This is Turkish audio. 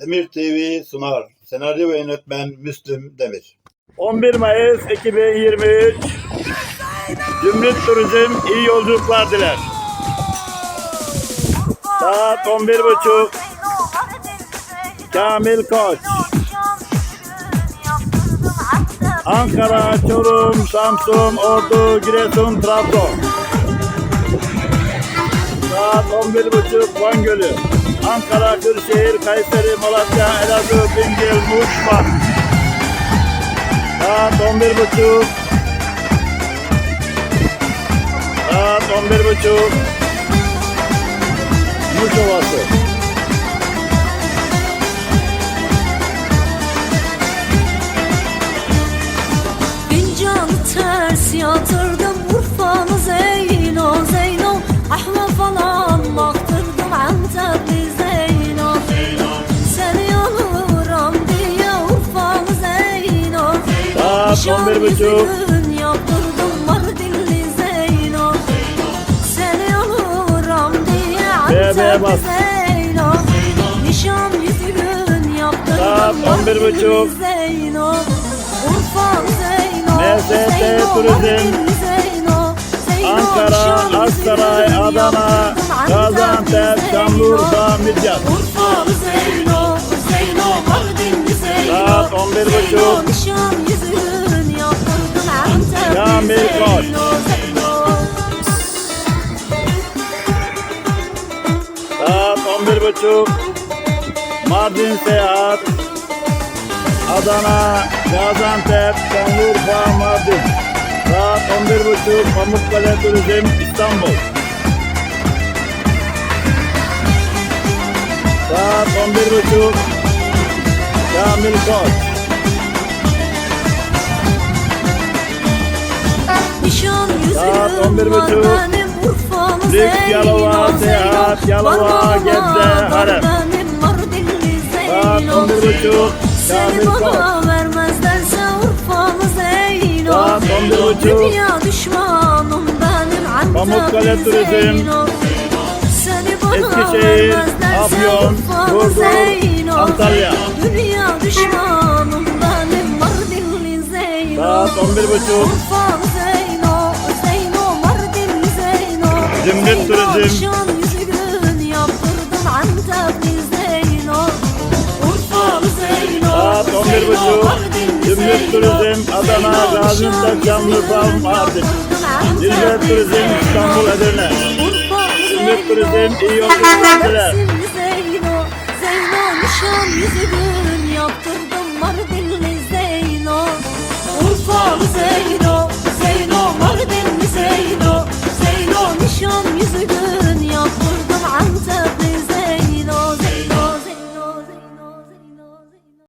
Demir TV sunar. Senaryo ve yönetmen Müslüm Demir. 11 Mayıs 2023 Zümrüt Turizm iyi yolculuklar diler. Saat 11.30 Kamil Koç Ankara, Çorum, Samsun, Ordu, Giresun, Trabzon Saat 11.30 Van Gölü Ankara, Kırşehir, Kayseri, Malatya, Elazığ, Bingöl, Muş, Van Saat 11.30 Saat 11.30 Muş Ovası Nişan 11.30 yüzüğün yaptırdım Mardinli Zeyno. Seni alırım diye. Antepli Zeyno. Nişan yüzüğün yaptırdım Saat 11.30 Mardinli Zeyno. Urfa'lı Zeyno. Zeyno, Mardinli Zeyno. Ankara, Aksaray, Adana, yaptırdım Gaziantep, Şanlıurfa, Midyat. Urfalı Zeyno, Zeyno, Mardinli Zeyno. Saat 11.30 Zeyno, nişan yaptırdım Zeyno, Zeyno Saat 11.30 Mardin Seyahat Adana, Gaziantep, Şanlıurfa, Mardin Saat 11.30 Pamukkale Turizm İstanbul Saat 11.30 Kamil Koç 11 buçuk. Lüks Yalova, Seyahat, Yalova, Gebze, Harem. Saat 11 buçuk. Seni bana vermezlerse Urfa'mız eğil ol. Saat 11 buçuk. Dünya düşmanım benim. Pamukkale Turizm. Seni bana vermezlerse Urfa'mız eğil ol. Antalya. Dünya düşmanım benim. Mardinli Zeynol. Saat 11 buçuk. bisiklet sürecim. Saat 11.30 Cumhuriyet Turizm Adana, Gaziantep, Şanlıurfa, Mardin. Cumhuriyet Turizm İstanbul, Edirne. Cumhuriyet Turizm iyi yolculuklar diler. Şam yüzü gün yaptırdım Mardinli Zeyno Urfa'mı